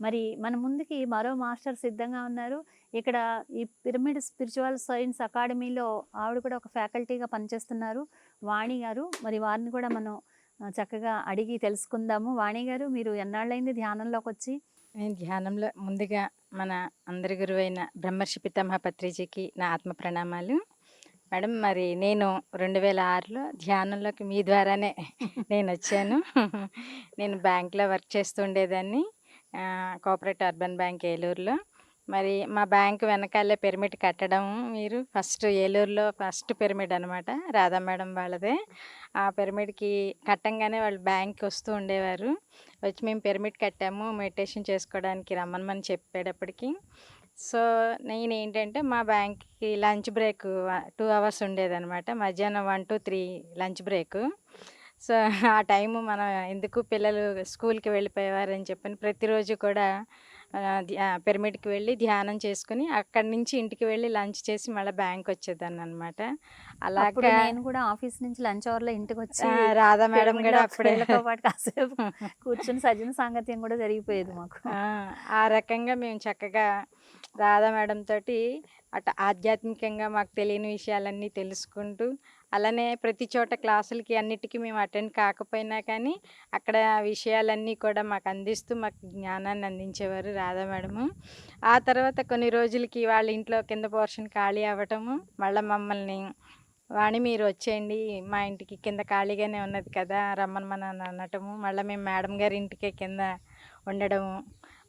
మరి మన ముందుకి మరో మాస్టర్ సిద్ధంగా ఉన్నారు. ఇక్కడ ఈ పిరమిడ్ స్పిరిచువల్ సైన్స్ అకాడమీలో ఆవిడ కూడా ఒక ఫ్యాకల్టీగా పనిచేస్తున్నారు. వాణి గారు మరి వారిని కూడా మనం చక్కగా అడిగి తెలుసుకుందాము. వాణి గారు మీరు ఎన్నాళ్ళైంది ధ్యానంలోకి వచ్చి? నేను ధ్యానంలో ముందుగా మన అందరి గురువైన బ్రహ్మర్షి పితామహ పత్రిజీకి నా ఆత్మ ప్రణామాలు. మేడం మరి నేను రెండు వేల ఆరులో ధ్యానంలోకి మీ ద్వారానే నేను వచ్చాను. నేను బ్యాంక్లో వర్క్ చేస్తూ ఉండేదాన్ని. కోఆపరేటివ్ అర్బన్ బ్యాంక్ ఏలూరులో. మరి మా బ్యాంక్ వెనకాలే పిరమిడ్ కట్టడం మీరు ఫస్ట్ ఏలూరులో ఫస్ట్ పిరమిడ్ అనమాట రాధా మేడం వాళ్ళదే. ఆ పిరమిడ్కి కట్టంగానే వాళ్ళు బ్యాంక్కి వస్తూ ఉండేవారు. వచ్చి మేము పిరమిడ్ కట్టాము మెడిటేషన్ చేసుకోవడానికి రమ్మనమని చెప్పేటప్పటికి. సో నేను ఏంటంటే మా బ్యాంక్కి లంచ్ బ్రేక్ టూ అవర్స్ ఉండేదన్నమాట. మధ్యాహ్నం one two three lunch break so ఆ టైము మనం ఎందుకు పిల్లలు స్కూల్కి వెళ్ళిపోయేవారని చెప్పని ప్రతిరోజు కూడా పిరమిడ్కి వెళ్ళి ధ్యానం చేసుకుని అక్కడి నుంచి ఇంటికి వెళ్ళి లంచ్ చేసి మళ్ళీ బ్యాంక్ వచ్చేదాన్ని అనమాట అలాగా నేను కూడా ఆఫీస్ నుంచి లంచ్ అవర్లో ఇంటికి వచ్చి రాధా మేడం కూడా అప్పుడే పాటు కాసేపు కూర్చుని సజ్జన సాంగత్యం కూడా జరిగిపోయేది మాకు. ఆ, ఆ రకంగా మేము చక్కగా రాధా మేడం తోటి అటు ఆధ్యాత్మికంగా మాకు తెలియని విషయాలన్నీ తెలుసుకుంటూ అలానే ప్రతి చోట క్లాసులకి అన్నిటికీ మేము అటెండ్ కాకపోయినా కానీ అక్కడ విషయాలన్నీ కూడా మాకు అందిస్తూ మాకు జ్ఞానాన్ని అందించేవారు రాధా మేడము. ఆ తర్వాత కొన్ని రోజులకి వాళ్ళ ఇంట్లో కింద పోర్షన్ ఖాళీ అవ్వటము మళ్ళీ మమ్మల్ని వాణి మీరు వచ్చేయండి మా ఇంటికి కింద ఖాళీగానే ఉన్నది కదా రమ్మని మన అనటము మళ్ళీ మేము మేడం గారి ఇంటికే కింద ఉండడము.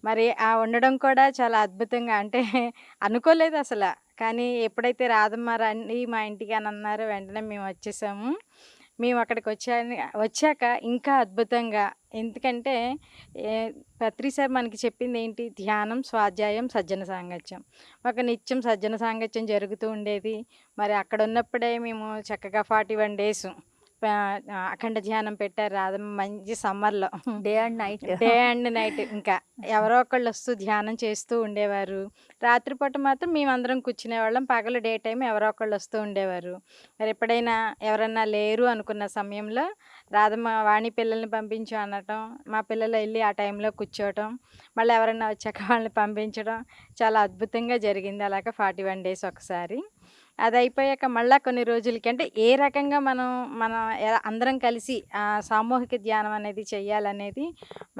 మరి ఆ ఉండడం కూడా చాలా అద్భుతంగా అంటే అనుకోలేదు అసలు. కానీ ఎప్పుడైతే రాదమ్మ రండి మా ఇంటికి అని అన్నారో వెంటనే మేము వచ్చేసాము. మేము అక్కడికి వచ్చా వచ్చాక ఇంకా అద్భుతంగా ఎందుకంటే పత్రి సార్ మనకి చెప్పింది ఏంటి? ధ్యానం స్వాధ్యాయం సజ్జన సాంగత్యం. ఒక నిత్యం సజ్జన సాంగత్యం జరుగుతూ ఉండేది. మరి అక్కడ ఉన్నప్పుడే మేము చక్కగా ఫార్టీ వన్ డేస్ అఖండ ధ్యానం పెట్టారు రాధమ్మ మంచి సమ్మర్లో. Day and night. Day and night ఇంకా. ఎవరో ఒకళ్ళు వస్తూ ధ్యానం చేస్తూ ఉండేవారు. రాత్రిపూట మాత్రం మేమందరం కూర్చునేవాళ్ళం పగలు డే టైం ఎవరో ఒకళ్ళు వస్తూ ఉండేవారు. మరి ఎప్పుడైనా ఎవరన్నా లేరు అనుకున్న సమయంలో రాధమ్మ వాణి పిల్లల్ని పంపించు అనటం మా పిల్లలు వెళ్ళి ఆ టైంలో కూర్చోవటం మళ్ళీ ఎవరన్నా వచ్చాక వాళ్ళని పంపించడం చాలా అద్భుతంగా జరిగింది. అలాగ ఫార్టీ వన్ డేస్ ఒకసారి. అది అయిపోయాక మళ్ళీ కొన్ని రోజులకి అంటే ఏ రకంగా మనం మనం ఎలా అందరం కలిసి ఆ సామూహిక ధ్యానం అనేది చేయాలనేది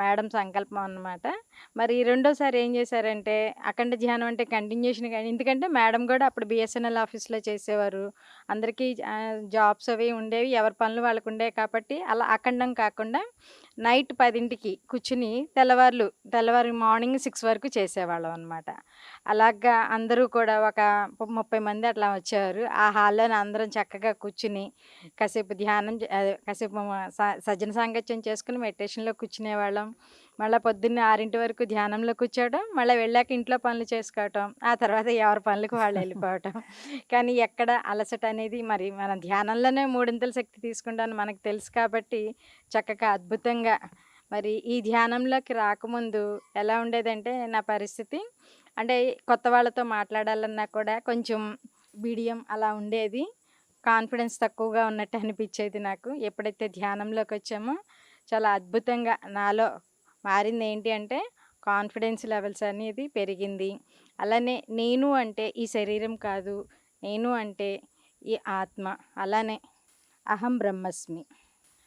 మేడం సంకల్పం అన్నమాట. మరి రెండోసారి ఏం చేశారంటే అఖండ ధ్యానం అంటే కంటిన్యూషన్ కానీ ఎందుకంటే మేడం కూడా అప్పుడు బిఎస్ఎన్ఎల్ ఆఫీస్లో చేసేవారు. అందరికీ జాబ్స్ అవి ఉండేవి ఎవరి పనులు వాళ్ళకు ఉండేవి కాబట్టి అలా అఖండం కాకుండా నైట్ పదింటికి కూర్చుని తెల్లవార్లు తెల్లవారు మార్నింగ్ సిక్స్ వరకు చేసేవాళ్ళం అనమాట అలాగా అందరూ కూడా ఒక ముప్పై మంది అట్లా వచ్చేవారు ఆ హాల్లోనే అందరం చక్కగా కూర్చుని కాసేపు ధ్యానం కాసేపు స- సజ్జన సాంగత్యం చేసుకుని మెడిటేషన్లో కూర్చునేవాళ్ళం. మళ్ళీ పొద్దున్నే ఆరింటి వరకు ధ్యానంలో కూర్చోవడం మళ్ళీ వెళ్ళాక ఇంట్లో పనులు చేసుకోవటం ఆ తర్వాత ఎవరి పనులకు వాళ్ళు వెళ్ళిపోవటం. కానీ ఎక్కడ అలసట అనేది మరి మన ధ్యానంలోనే మూడింతల శక్తి తీసుకుంటాను మనకు తెలుసు కాబట్టి చక్కగా అద్భుతంగా మరి ఈ ధ్యానంలోకి రాకముందు ఎలా ఉండేదంటే నా పరిస్థితి అంటే కొత్త వాళ్ళతో మాట్లాడాలన్నా కూడా కొంచెం బిడియం అలా ఉండేది. కాన్ఫిడెన్స్ తక్కువగా ఉన్నట్టు అనిపించేది నాకు. ఎప్పుడైతే ధ్యానంలోకి వచ్చామో చాలా అద్భుతంగా నాలో మారింది ఏంటి అంటే కాన్ఫిడెన్స్ లెవెల్స్ అనేది పెరిగింది. అలానే నేను అంటే ఈ శరీరం కాదు నేను అంటే ఈ ఆత్మ. అలానే అహం బ్రహ్మస్మి.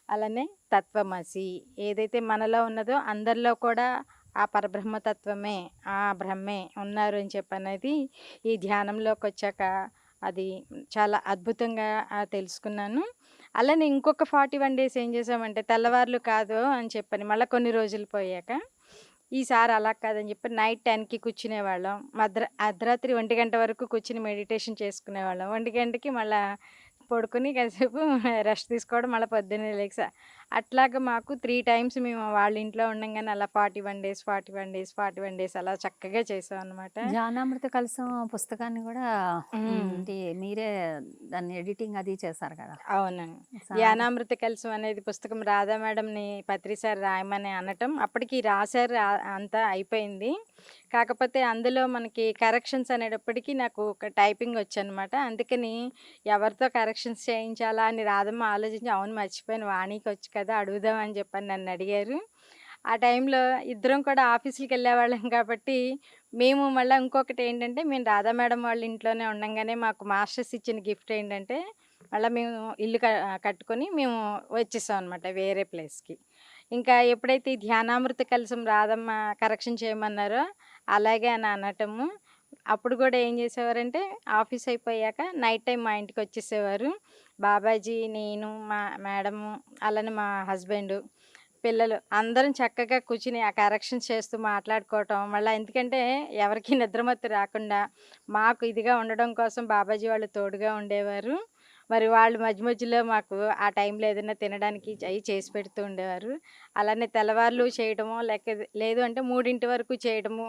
అలానే తత్వమసి. ఏదైతే మనలో ఉన్నదో అందరిలో కూడా ఆ పరబ్రహ్మతత్వమే ఆ బ్రహ్మే ఉన్నారు అని చెప్పనేది ఈ ధ్యానంలోకి వచ్చాక అది చాలా అద్భుతంగా తెలుసుకున్నాను. అలానే ఇంకొక ఫార్టీ వన్ డేస్ ఏం చేసామంటే తెల్లవార్లు కాదు అని చెప్పని మళ్ళీ కొన్ని రోజులు పోయాక ఈసారి అలా కాదని చెప్పి నైట్ టెన్కి కూర్చునేవాళ్ళం. మధ్ర అర్ధరాత్రి ఒంటి గంట వరకు కూర్చుని మెడిటేషన్ చేసుకునేవాళ్ళం. ఒంటి గంటకి మళ్ళీ పడుకొని కాసేపు రెస్ట్ తీసుకోవడం మళ్ళీ పొద్దున్నే లేక అట్లాగా మాకు త్రీ టైమ్స్ మేము వాళ్ళ ఇంట్లో ఉండంగానే అలా forty one days forty one days forty one days అలా చక్కగా చేసాం అనమాట జ్ఞానామృత కలసం పుస్తకాన్ని కూడా మీరే దాన్ని ఎడిటింగ్ అది చేశారు కదా. అవునండి. సా- జ్ఞానామృత కలసం అనేది పుస్తకం రాధా మేడంని పత్రి సార్ రాయమని అనటం అప్పటికి రాశారు అంతా అయిపోయింది. కాకపోతే అందులో మనకి కరెక్షన్స్ అనేటప్పటికీ నాకు ఒక టైపింగ్ వచ్చనమాట అందుకని ఎవరితో కరెక్షన్స్ చేయించాలా అని రాధమ్మ ఆలోచించి అవును మర్చిపోయాను వాణికి వచ్చి కదా అడుగుదామని చెప్పని నన్ను అడిగారు. ఆ టైంలో ఇద్దరం కూడా ఆఫీసులకి వెళ్ళేవాళ్ళం కాబట్టి మేము మళ్ళీ ఇంకొకటి ఏంటంటే మేము రాధా మేడం వాళ్ళ ఇంట్లోనే ఉండగానే మాకు మాస్టర్స్ ఇచ్చిన గిఫ్ట్ ఏంటంటే మళ్ళీ మేము ఇల్లు కట్టుకొని మేము వచ్చేసాం అనమాట వేరే ప్లేస్కి. ఇంకా ఎప్పుడైతే ఈ ధ్యానామృత కలసం రాధమ్మ కరెక్షన్ చేయమన్నారో అలాగే అని అనటము. అప్పుడు కూడా ఏం చేసేవారంటే ఆఫీస్ అయిపోయాక నైట్ టైం మా ఇంటికి వచ్చేసేవారు. బాబాజీ నేను మా మేడము అలానే మా హస్బెండ్ పిల్లలు అందరం చక్కగా కూర్చుని ఆ కరెక్షన్ చేస్తూ మాట్లాడుకోవటం మళ్ళీ ఎందుకంటే ఎవరికి నిద్రమత్తు రాకుండా మాకు ఇదిగా ఉండడం కోసం బాబాజీ వాళ్ళు తోడుగా ఉండేవారు. మరి వాళ్ళు మధ్య మధ్యలో మాకు ఆ టైంలో ఏదైనా తినడానికి అవి చేసి పెడుతూ ఉండేవారు. అలానే తెల్లవార్లు చేయడము లేక లేదు అంటే మూడింటి వరకు చేయడము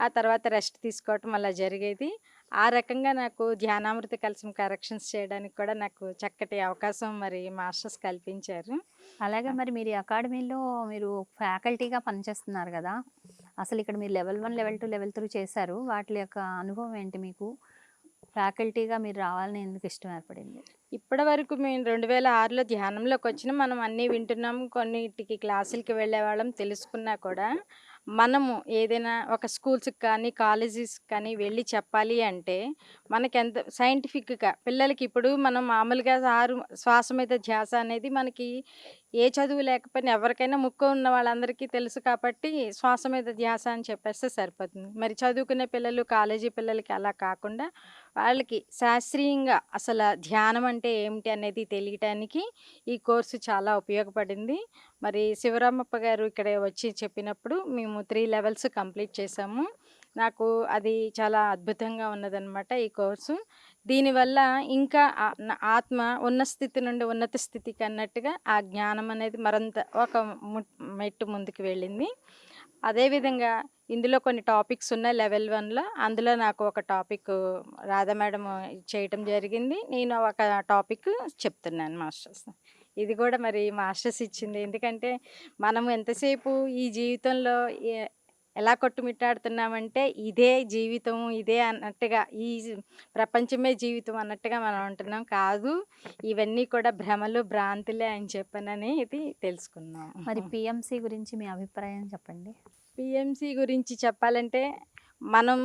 ఆ తర్వాత రెస్ట్ తీసుకోవటం అలా జరిగేది. ఆ రకంగా నాకు ధ్యానామృత కలసం కరెక్షన్స్ చేయడానికి కూడా నాకు చక్కటి అవకాశం మరి మాస్టర్స్ కల్పించారు. అలాగే మరి మీరు అకాడమీలో మీరు ఫ్యాకల్టీగా పనిచేస్తున్నారు కదా అసలు ఇక్కడ మీరు level one level two level three చేశారు. వాటి యొక్క అనుభవం ఏంటి మీకు? ఫ్యాకల్టీగా మీరు రావాలని ఎందుకు ఇష్టం ఏర్పడింది? ఇప్పటి వరకు మేము రెండు వేల ఆరులో ధ్యానంలోకి వచ్చిన మనం అన్నీ వింటున్నాము కొన్నిటికి క్లాసులకి వెళ్ళేవాళ్ళం తెలుసుకున్నా కూడా. మనము ఏదైనా ఒక స్కూల్స్కి కానీ కాలేజెస్కి కానీ వెళ్ళి చెప్పాలి అంటే మనకి ఎంత సైంటిఫిక్గా పిల్లలకి ఇప్పుడు మనం మామూలుగా ఆరు శ్వాస మీద ధ్యాస అనేది మనకి ఏ చదువు లేకపోయినా ఎవరికైనా ముక్కు ఉన్న వాళ్ళందరికీ తెలుసు కాబట్టి శ్వాస మీద ధ్యాస అని చెప్పేస్తే సరిపోతుంది. మరి చదువుకునే పిల్లలు కాలేజీ పిల్లలకి అలా కాకుండా వాళ్ళకి శాస్త్రీయంగా అసలు ధ్యానం అంటే ఏమిటి అనేది తెలియటానికి ఈ కోర్సు చాలా ఉపయోగపడింది. మరి శివరామప్ప గారు ఇక్కడ వచ్చి చెప్పినప్పుడు మేము త్రీ లెవెల్స్ కంప్లీట్ చేసాము. నాకు అది చాలా అద్భుతంగా ఉన్నదనమాట ఈ కోర్సు. దీనివల్ల ఇంకా ఆత్మ ఉన్న స్థితి నుండి ఉన్నత స్థితికి అన్నట్టుగా ఆ జ్ఞానం అనేది మరింత ఒక ము- మెట్టు ముందుకు వెళ్ళింది. అదేవిధంగా ఇందులో కొన్ని టాపిక్స్ ఉన్నాయి లెవెల్ వన్లో అందులో నాకు ఒక టాపిక్ రాధా మేడం చేయటం జరిగింది. నేను ఒక టాపిక్ చెప్తున్నాను మాస్టర్స్. ఇది కూడా మరి మాస్టర్స్ ఇచ్చింది. ఎందుకంటే మనం ఎంతసేపు ఈ జీవితంలో ఏ- ఎలా కొట్టుమిట్టాడుతున్నామంటే ఇదే జీవితం ఇదే అన్నట్టుగా ఈ ప్రపంచమే జీవితం అన్నట్టుగా మనం ఉంటున్నాం కాదు. ఇవన్నీ కూడా భ్రమలు భ్రాంతులే అని చెప్పనని ఇది తెలుసుకున్నాం. మరి పిఎంసి గురించి మీ అభిప్రాయం చెప్పండి. పిఎంసి గురించి చెప్పాలంటే మనం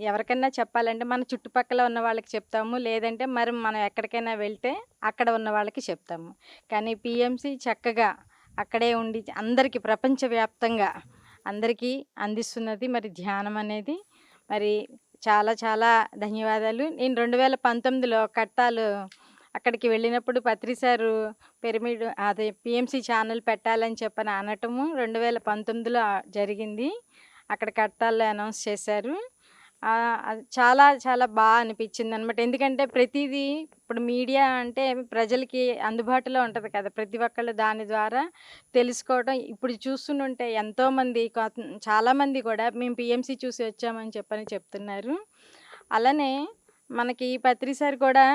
ఎవరికైనా చెప్పాలంటే మన చుట్టుపక్కల ఉన్న వాళ్ళకి చెప్తాము. లేదంటే మరి మనం ఎక్కడికైనా వెళ్తే అక్కడ ఉన్న వాళ్ళకి చెప్తాము. కానీ పిఎంసి చక్కగా అక్కడే ఉండి అందరికీ ప్రపంచవ్యాప్తంగా అందరికీ అందిస్తున్నది మరి ధ్యానం అనేది. మరి చాలా చాలా ధన్యవాదాలు. నేను రెండు వేల పంతొమ్మిదిలో కట్టాలు అక్కడికి వెళ్ళినప్పుడు పత్రి సారు పిరమిడ్ అదే పిఎంసి ఛానల్ పెట్టాలని చెప్పని అనటము రెండు వేల పంతొమ్మిదిలో జరిగింది. అక్కడ కట్టాల్లో అనౌన్స్ చేశారు. చాలా చాలా బాగా అనిపించింది అనమాట ఎందుకంటే ప్రతిదీ ఇప్పుడు మీడియా అంటే ప్రజలకి అందుబాటులో ఉంటుంది కదా. ప్రతి ఒక్కళ్ళు దాని ద్వారా తెలుసుకోవడం ఇప్పుడు చూస్తుంటే ఎంతోమంది కొ- చాలామంది కూడా మేము పిఎంసి చూసి వచ్చామని చెప్పని చెప్తున్నారు. అలానే మనకి పత్రి సార్ కూడా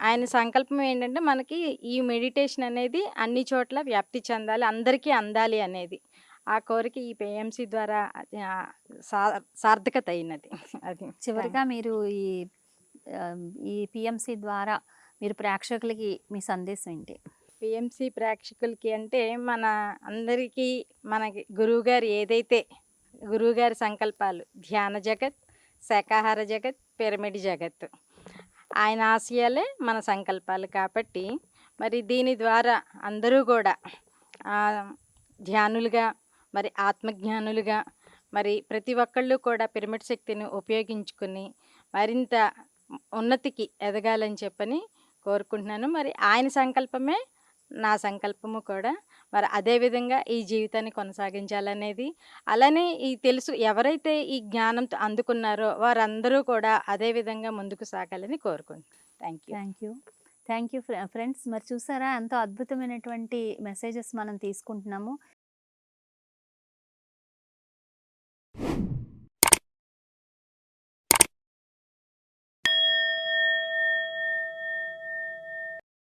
ఆయన సంకల్పం ఏంటంటే మనకి ఈ మెడిటేషన్ అనేది అన్ని చోట్ల వ్యాప్తి చెందాలి అందరికీ అందాలి అనేది. ఆ కోరిక ఈ పిఎంసి ద్వారా సార్థకత అయినది. అది చివరిగా మీరు ఈ ఈ పిఎంసి ద్వారా మీరు ప్రేక్షకులకి మీ సందేశం ఏంటి? పిఎంసి ప్రేక్షకులకి అంటే మన అందరికీ మనకి గురువుగారు ఏదైతే గురువుగారి సంకల్పాలు ధ్యాన జగత్ శాకాహార జగత్ పిరమిడ్ జగత్ ఆయన ఆశయాలే మన సంకల్పాలు కాబట్టి మరి దీని ద్వారా అందరూ కూడా ధ్యానులుగా మరి ఆత్మజ్ఞానులుగా మరి ప్రతి ఒక్కళ్ళు కూడా పిరమిడ్ శక్తిని ఉపయోగించుకుని మరింత ఉన్నతికి ఎదగాలని చెప్పని కోరుకుంటున్నాను. మరి ఆయన సంకల్పమే నా సంకల్పము కూడా. మరి అదే విధంగా ఈ జీవితాన్ని కొనసాగించాలనేది. అలానే ఈ తెలుసు ఎవరైతే ఈ జ్ఞానంతో అందుకున్నారో వారందరూ కూడా అదే విధంగా ముందుకు సాగాలని కోరుకుంటున్నాను. Thank you thank you thank you friends మరి చూసారా ఎంతో అద్భుతమైనటువంటి మెసేజెస్ మనం తీసుకుంటున్నాము.